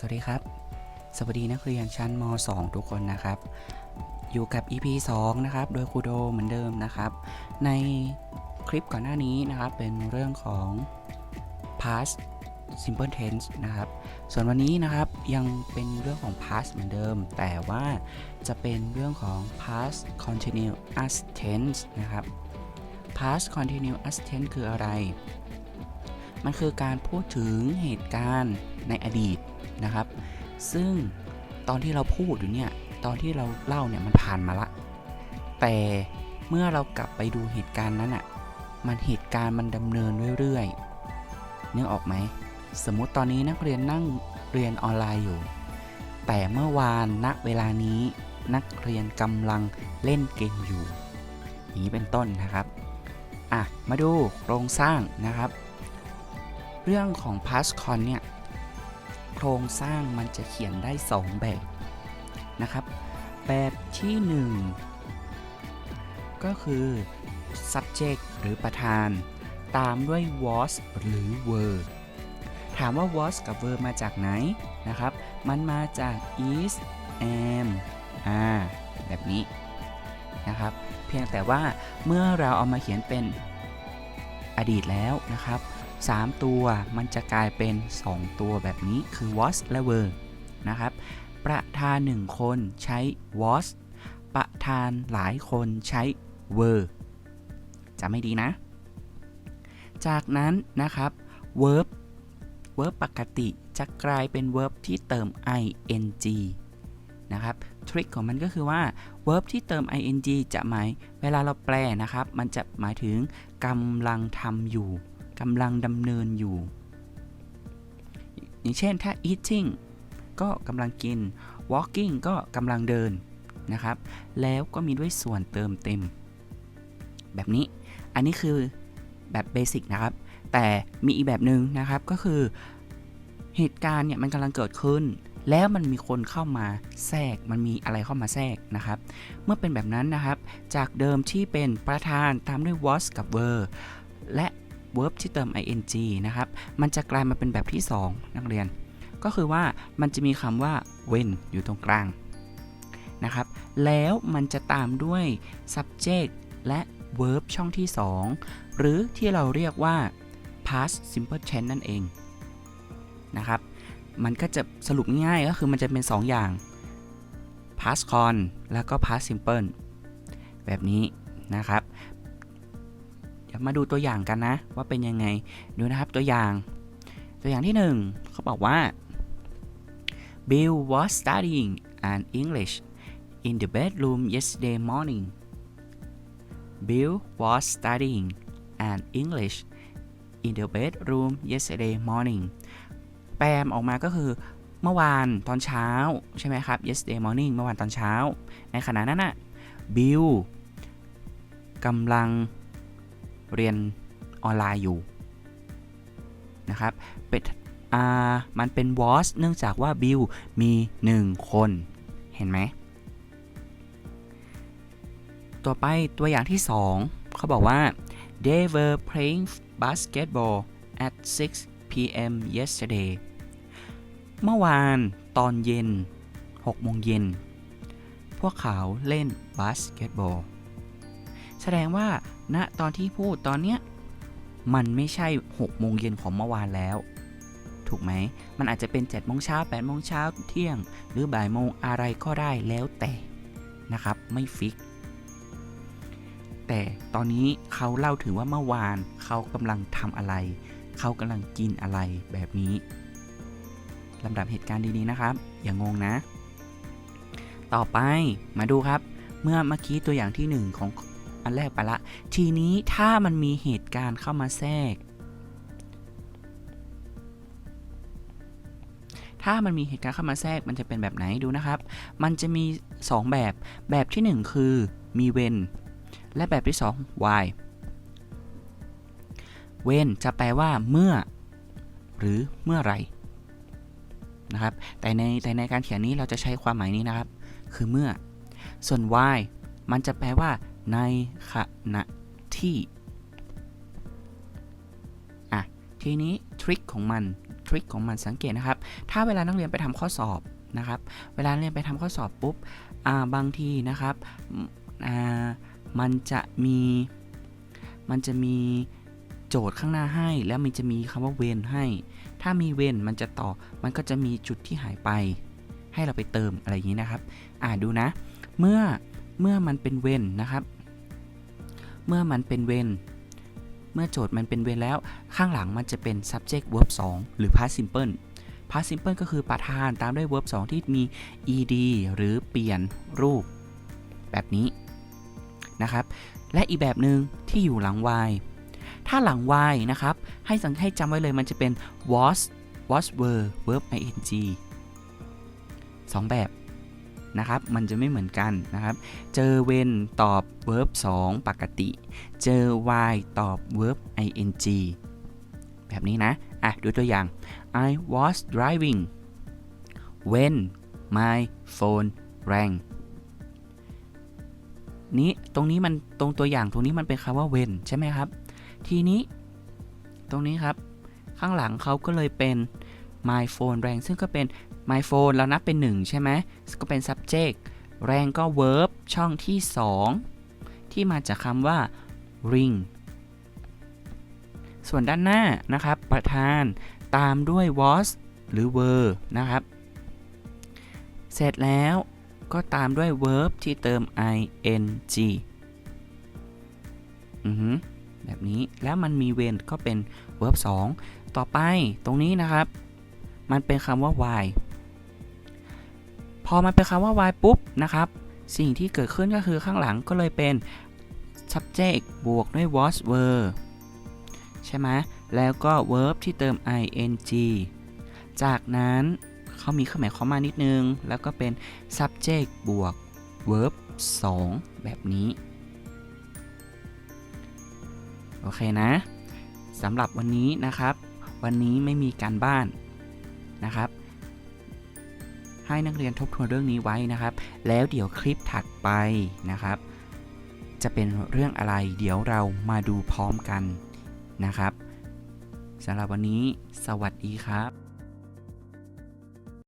สวัสดีครับ สวัสดีนักเรียนชั้นม .2 ทุกคนนะครับ อยู่กับ EP 2 นะครับ โดยครูโดเหมือนเดิมนะครับ ในคลิปก่อนหน้านี้นะครับ เป็นเรื่องของ past simple tense นะครับ ส่วนวันนี้นะครับยังเป็นเรื่องของ past เหมือนเดิม แต่ว่าจะเป็นเรื่องของ past continuous tense นะครับ past continuous tense คืออะไร มันคือการพูดถึงเหตุการณ์ในอดีต นะครับ ซึ่งตอนที่เราพูดอยู่เนี่ย ตอนที่เราเล่าเนี่ยมันผ่านมาละ แต่เมื่อเรากลับไปดูเหตุการณ์นั้นอะ่ะ มันเหตุการณ์มันดำเนินเรื่อยๆนึกออกไหม สมมุติตอนนี้นักเรียนนั่งเรียนออนไลน์อยู่ แต่เมื่อวานณเวลานี้นักเรียนกำลังเล่นเกมอยู่ อย่างนี้เป็นต้นนะครับ อะ มาดูโครงสร้างนะครับ เรื่องของ past con เนี่ย โครงสร้างมันจะเขียนได้ 2 แบบนะครับ แบบที่ 1 ก็คือ subject หรือประธาน ตามด้วย was หรือ were ถามว่า was กับ were มาจากไหนนะครับ มันมาจาก is am are แบบนี้นะครับ เพียงแต่ว่าเมื่อเราเอามาเขียนเป็นอดีตแล้วนะครับ 3 ตัวมันจะกลายเป็น 2 ตัวแบบนี้คือ was และ were นะครับ ประธาน 1 คนใช้ was ประธานหลายคนใช้ were จะไม่ดีนะ จากนั้นนะครับ verb verb ปกติจะกลายเป็น verb ที่เติม ing นะครับ ทริคของมันก็คือว่า verb ที่เติม ing จะหมาย เวลาเราแปลนะครับ มันจะหมายถึงกำลังทำอยู่ กำลังดำเนินอยู่ อย่างเช่นถ้า eating ก็กำลังกิน walking ก็กำลังเดินนะครับ แล้วก็มีด้วยส่วนเติมเต็ม แบบนี้ อันนี้คือแบบเบสิกนะครับ แต่มีอีกแบบหนึ่งนะครับก็คือเหตุการณ์เนี่ยมันกำลังเกิดขึ้น แล้วมันมีคนเข้ามาแทรก มันมีอะไรเข้ามาแทรกนะครับ เมื่อเป็นแบบนั้นนะครับ จากเดิมที่เป็นประธานตามด้วย was กับ were และ verb ที่เติม ing นะครับ มันจะกลายมาเป็นแบบที่ 2 นักเรียน ก็คือว่ามันจะมีคำว่า when อยู่ตรงกลางนะครับ แล้วมันจะตามด้วย subject และ verb ช่องที่ 2 หรือที่เราเรียกว่า past simple tense นั่นเองนะครับ มันก็จะสรุปง่ายๆก็คือมันจะเป็น 2 อย่าง past con แล้วก็ past simple แบบนี้นะครับ มาดูตัวอย่างกันนะ ว่าเป็นยังไงดูนะครับตัวอย่าง ตัวอย่างที่ 1 เขาบอกว่า Bill was studying an English in the bedroom yesterday morning Bill was studying an English in the bedroom yesterday morning แปลออกมาก็คือเมื่อวานตอนเช้า ใช่ไหมครับ yesterday morning เมื่อวานตอนเช้า ในขณะนั้นน่ะ Bill กำลัง เรียนออนไลน์อยู่นะครับเป็นอ่ามันเป็น was เนื่องจากว่า Bill มี 1 คน เห็นไหม ต่อไปตัวอย่างที่ 2 เขาบอกว่า they were playing basketball at 6 p.m. yesterday เมื่อวานตอนเย็น6โมงเย็น พวกเขาเล่นบาสเกตบอล แสดงว่า ณตอนที่พูดตอนเนี้ยมันไม่ใช่6โมงเย็นของเมื่อวานแล้ว ถูกไหม มันอาจจะเป็น7โมงเช้า8โมงเช้าเที่ยง หรือบ่ายโมงอะไรก็ได้แล้วแต่นะครับ ไม่ฟิก แต่ตอนนี้เขาเล่าถึงว่าเมื่อวานเขากำลังทำอะไร เขากำลังกินอะไรแบบนี้ลำดับเหตุการณ์ดีๆนะครับ อย่างงงนะ ต่อไปมาดูครับ เมื่อเมื่อกี้ตัวอย่างที่ 1 ของ อันแรกไปละ ทีนี้ถ้ามันมีเหตุการณ์เข้ามาแทรก ถ้ามันมีเหตุการณ์เข้ามาแทรกมันจะเป็นแบบไหนดูนะครับ มันจะมี 2 แบบ แบบที่ 1 คือมี when และแบบที่ 2 why when จะแปลว่าเมื่อ หรือเมื่อไรนะครับ แต่ในแต่ในการเขียนนี้เราจะใช้ความหมายนี้นะครับ คือเมื่อ ส่วน why มันจะแปลว่า ในขณะที่อะทีนี้ทริคของมันทริคของมันสังเกตนะครับ ถ้าเวลานักเรียนไปทำข้อสอบนะครับ เวลาเรียนไปทำข้อสอบปุ๊บอ่าบางทีนะครับอ่ามันจะมี มันจะมีโจทย์ข้างหน้าให้ แล้วมันจะมีคำว่าเวนให้ ถ้ามีเวนมันจะต่อ มันก็จะมีจุดที่หายไป ให้เราไปเติมอะไรอย่างนี้นะครับ อ่าดูนะ เมื่อ เมื่อมันเป็นเวนนะครับ เมื่อมันเป็นเวนเมื่อโจทย์มันเป็นเวนแล้ว ข้างหลังมันจะเป็น subject verb 2 หรือ past simple past simple ก็คือประธานตามด้วย verb 2 ที่มี ed หรือเปลี่ยนรูป แบบนี้นะครับ และอีกแบบหนึ่งที่อยู่หลัง y ถ้าหลัง y นะครับ ให้สังให้จำไว้เลยมันจะเป็น was was were verb ing สองแบบ นะครับ มันจะไม่เหมือนกันนะครับ เจอ when ตอบ verb 2 ปกติ เจอ y ตอบ verb ing แบบนี้นะ อะ ดูตัวอย่าง I was driving when my phone rang นี้ตรงนี้มันตรงตัวอย่างตรงนี้มันเป็นคำว่า when ใช่ไหมครับ ทีนี้ ตรงนี้ครับ ข้างหลังเขาก็เลยเป็น my phone rang ซึ่งก็เป็น my phone เรานับเป็น 1 ใช่ไหมก็เป็น subject rang ก็ verb ช่องที่ 2 ที่มาจากคำว่า ring ส่วนด้านหน้านะครับ ประธานตามด้วย was หรือ were นะครับ เสร็จแล้วก็ตามด้วย verb ที่เติม ing อือหือแบบนี้แล้วมันมี when ก็เป็น verb 2 ต่อไปตรงนี้นะครับ มันเป็นคำว่า why พอมันเป็นคำว่า why ปุ๊บนะครับ สิ่งที่เกิดขึ้นก็คือข้างหลังก็เลยเป็น subject บวกด้วย was were ใช่ไหมแล้วก็ verb ที่เติม ing จากนั้นเขามีเครื่องหมายคอมมานิดนึง แล้วก็เป็น subject บวก verb 2 แบบนี้ โอเคนะสำหรับวันนี้นะครับ วันนี้ไม่มีการบ้าน นะครับให้นักเรียนทบทวนเรื่องนี้ไว้นะครับ แล้วเดี๋ยวคลิปถัดไปนะครับ จะเป็นเรื่องอะไร เดี๋ยวเรามาดูพร้อมกันนะครับสำหรับวันนี้ สวัสดีครับ